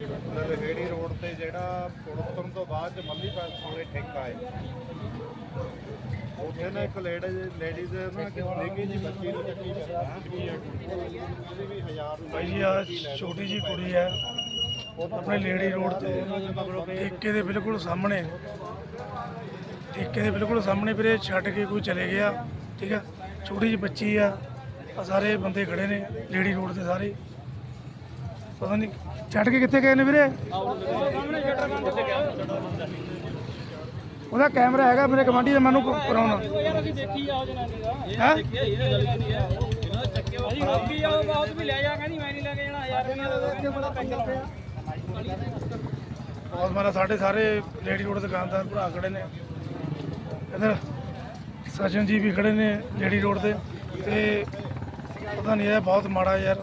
ਲਹੇੜੀ road ਤੇ ਜਿਹੜਾ ਪੁਲ ਉਤਰਨ ਤੋਂ ਬਾਅਦ ਚ ਮੱਲੀ ਪੈਲਸ ਕੋਲੇ ਠੇਕਾ ਹੈ। ਉੱਥੇ ਨਾ ਇੱਕ ਲੇਡੀ ਲੇਡੀਜ਼ ਨਾ ਕਿ ਨਿੱਕੀ ਜੀ ਬੱਚੀ ਨੂੰ ਚੱਕੀ ਫਿਰਦਾ ਉਹਦੀ ਵੀ ਹਜ਼ਾਰ ਭਾਈ ਜੀ ਆ ਛੋਟੀ ਜੀ ਕੁੜੀ ਹੈ। ਆਪਣੇ ਲੇਡੀ ਰੋਡ ਤੇ। ਠੇਕੇ ਦੇ ਬਿਲਕੁਲ ਸਾਹਮਣੇ। ਠੇਕੇ ਦੇ ਬਿਲਕੁਲ ਸਾਹਮਣੇ ਵੀਰੇ ਛੱਡ ਕੇ ਕੋਈ ਚਲੇ ਗਿਆ। ਠੀਕ ਹੈ। ਛੋਟੀ ਜੀ ਬੱਚੀ ਆ। ਆ ਸਾਰੇ ਬੰਦੇ ਖੜੇ ਨੇ ਲੇਡੀ ਰੋਡ ਤੇ ਸਾਰੇ। ਪਤਾ ਨਹੀਂ, ਛੱਡ ਕੇ ਕਿੱਥੇ ਗਏ ਨੇ ਵੀਰੇ? ਉਹਦਾ ਕੈਮਰਾ ਹੈਗਾ ਮੇਰੇ ਕਮਾਂਡੀ ਦਾ ਮੈਨੂੰ ਕਰਾਉਣਾ। ਯਾਰ ਅਸੀਂ ਦੇਖੀ ਆ ਉਹ ਜਨਾਨੀ ਦਾ ਹੈ? ਅਸੀਂ ਰੋਕੀ ਆ ਉਹ ਬਹੁਤ ਵੀ ਲੈ ਜਾ ਕਹਿੰਦੀ ਮੈਂ ਨਹੀਂ ਲੈ ਕੇ ਜਾਣਾ 1000 ਰੁਪਏ ਦਾ ਕਹਿੰਦੀ ਬੜਾ ਪੈਂਚਰ ਲਾਉਣਾ ਬਹੁਤ ਮਾਰਾ ਸਾਡੇ ਸਾਰੇ ਲੇਡੀ ਰੋਡ ਦੁਕਾਨਦਾਰ ਭਰਾ ਖੜੇ ਨੇ। ਇਧਰ ਸਜਨ ਜੀ ਵੀ ਖੜੇ ਨੇ ਲੇਡੀ ਰੋਡ ਤੇ। ਤੇ ਪਤਾ ਨਹੀਂ, ਇਹ ਬਹੁਤ ਮਾੜਾ ਯਾਰ।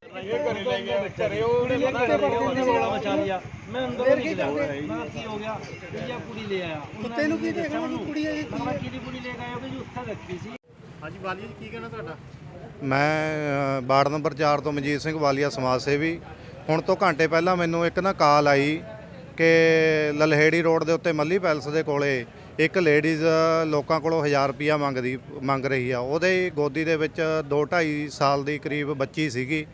ਇਹ ਘਰੇ ਲੈ ਗਿਆ ਘਰੇ ਉਹਨੇ ਪਤਾ ਮੈਂ ਅੰਦਰ ਨਹੀਂ ਗਿਆ ਮੈਂ ਕੀ ਹੋ ਗਿਆ? ਇਹ ਕੁੜੀ ਲੈ ਆਇਆ। ਕੁੱਤੇ ਨੂੰ ਕੀ ਦੇਖਣਾ ਜੀ ਕੁੜੀ ਹੈ ਮੈਂ ਕਿਹਦੀ ਕੁੜੀ ਲੈ ਕੇ ਆਇਆ? ਉਹ ਜੀ ਉੱਥੇ ਰੱਖੀ ਸੀ। ਹਾਂਜੀ ਬਾਲੀ ਜੀ ਕੀ ਕਹਿਣਾ ਤੁਹਾਡਾ? ਮੈਂ ਅ, ਵਾਰਡ ਨੰਬਰ 4 ਤੋਂ ਮਨਜੀਤ ਸਿੰਘ ਵਾਲੀਆ ਸਮਾਜ ਸੇਵੀ। ਹੁਣ ਤੋਂ ਘੰਟੇ ਪਹਿਲਾਂ ਮੈਨੂੰ ਇੱਕ ਨਾ ਕਾਲ ਆਈ ਕਿ ਲਲਹੇੜੀ ਰੋਡ ਦੇ ਉੱਤੇ ਮੱਲੀ ਪੈਲਸ ਦੇ ਕੋਲੇ ਇੱਕ ਲੇਡੀਜ਼ ਲੋਕਾਂ ਕੋਲੋਂ 1000 ਰੁਪਿਆ ਮੰਗਦੀ ਮੰਗ ਰਹੀ ਆ। ਉਹਦੇ ਗੋਦੀ ਦੇ ਵਿੱਚ 2 2.5 ਸਾਲ ਦੀ ਕਰੀਬ ਬੱਚੀ ਸੀਗੀ।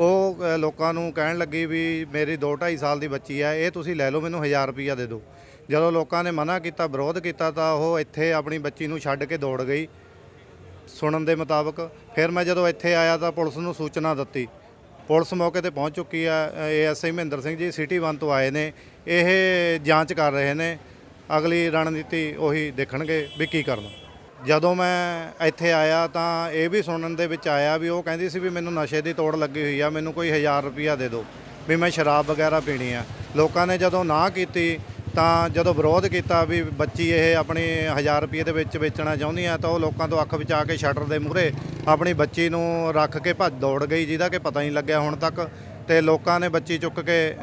ਉਹ ਅ, ਲੋਕਾਂ ਨੂੰ ਕਹਿਣ ਲੱਗੀ ਵੀ ਮੇਰੀ 2 2.5 ਸਾਲ ਦੀ ਬੱਚੀ ਹੈ ਇਹ ਤੁਸੀਂ ਲੈ ਲਓ ਮੈਨੂੰ 1000 ਰੁਪਈਆ ਦੇ ਦਿਓ। ਜਦੋਂ ਲੋਕਾਂ ਨੇ ਮਨਾ ਕੀਤਾ ਵਿਰੋਧ ਕੀਤਾ ਤਾਂ ਉਹ ਇੱਥੇ ਆਪਣੀ ਬੱਚੀ ਨੂੰ ਛੱਡ ਕੇ ਦੌੜ ਗਈ ਸੁਣਨ ਦੇ ਮੁਤਾਬਕ। ਫਿਰ ਮੈਂ ਜਦੋਂ ਇੱਥੇ ਆਇਆ ਤਾਂ ਪੁਲਿਸ ਨੂੰ ਸੂਚਨਾ ਦਿੱਤੀ। ਪੁਲਿਸ ਮੌਕੇ ਤੇ ਪਹੁੰਚ ਚੁੱਕੀ ਆ ਏਐਸਆਈ ਮਹਿੰਦਰ ਸਿੰਘ ਜੀ ਸਿਟੀ 1 ਤੋਂ ਆਏ ਨੇ। ਇਹ ਜਾਂਚ ਕਰ ਰਹੇ ਨੇ। ਅਗਲੀ ਰਣਨੀਤੀ ਉਹੀ ਦੇਖਣਗੇ ਵੀ ਕੀ ਕਰਨਾ। ਜਦੋਂ ਮੈਂ ਇੱਥੇ ਆਇਆ ਤਾਂ ਇਹ ਵੀ ਸੁਣਨ ਦੇ ਵਿੱਚ ਆਇਆ ਵੀ ਉਹ ਕਹਿੰਦੀ ਸੀ ਵੀ ਮੈਨੂੰ ਨਸ਼ੇ ਦੀ ਤੋੜ ਲੱਗੀ ਹੋਈ ਆ, ਮੈਨੂੰ ਕੋਈ 1000 ਰੁਪਿਆ ਦੇ ਦਿਓ ਵੀ ਮੈਂ ਸ਼ਰਾਬ ਵਗੈਰਾ ਪੀਣੀ ਆ। ਲੋਕਾਂ ਨੇ ਜਦੋਂ ਨਾ ਕੀਤੀ ਤਾਂ ਜਦੋਂ ਵਿਰੋਧ ਕੀਤਾ ਵੀ ਬੱਚੀ ਇਹ ਆਪਣੀ 1000 ਰੁਪਏ ਦੇ ਵਿੱਚ ਵੇਚਣਾ ਚਾਹੁੰਦੀ ਆ ਤਾਂ ਉਹ ਲੋਕਾਂ ਤੋਂ ਅੱਖ ਬਚਾ ਕੇ ਸ਼ਟਰ ਦੇ ਮੂਹਰੇ ਆਪਣੀ ਬੱਚੀ ਨੂੰ ਰੱਖ ਕੇ ਭੱਜ ਦੌੜ ਗਈ, ਜਿਹਦਾ ਕਿ ਪਤਾ ਨਹੀਂ ਲੱਗਿਆ ਹੁਣ ਤੱਕ। ਤੇ ਲੋਕਾਂ ਨੇ ਬੱਚੀ ਚੁੱਕ ਕੇ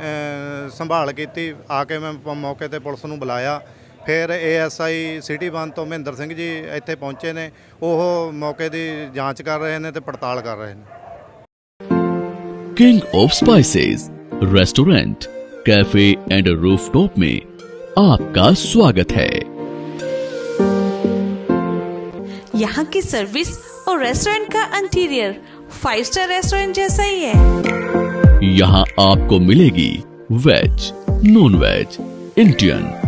ਸੰਭਾਲ ਕੀਤੀ। ਆ ਕੇ ਮੈਂ ਮੌਕੇ ਤੇ ਪੁਲਿਸ ਨੂੰ ਬੁਲਾਇਆ। ਫਿਰ ਏਐਸਆਈ ਸਿਟੀ 1 ਤੋਂ ਮਹਿੰਦਰ ਸਿੰਘ ਜੀ ਇੱਥੇ ਪਹੁੰਚੇ ਨੇ ਉਹ ਮੌਕੇ ਦੀ ਜਾਂਚ ਕਰ ਰਹੇ ਨੇ ਤੇ ਪੜਤਾਲ ਕਰ ਰਹੇ ਨੇ king of spices restaurant cafe and rooftop में आपका स्वागत है यहाँ की सर्विस और रेस्टोरेंट का इंटीरियर फाइव स्टार रेस्टोरेंट जैसा ही है यहाँ आपको मिलेगी वेज नॉन वेज इंडियन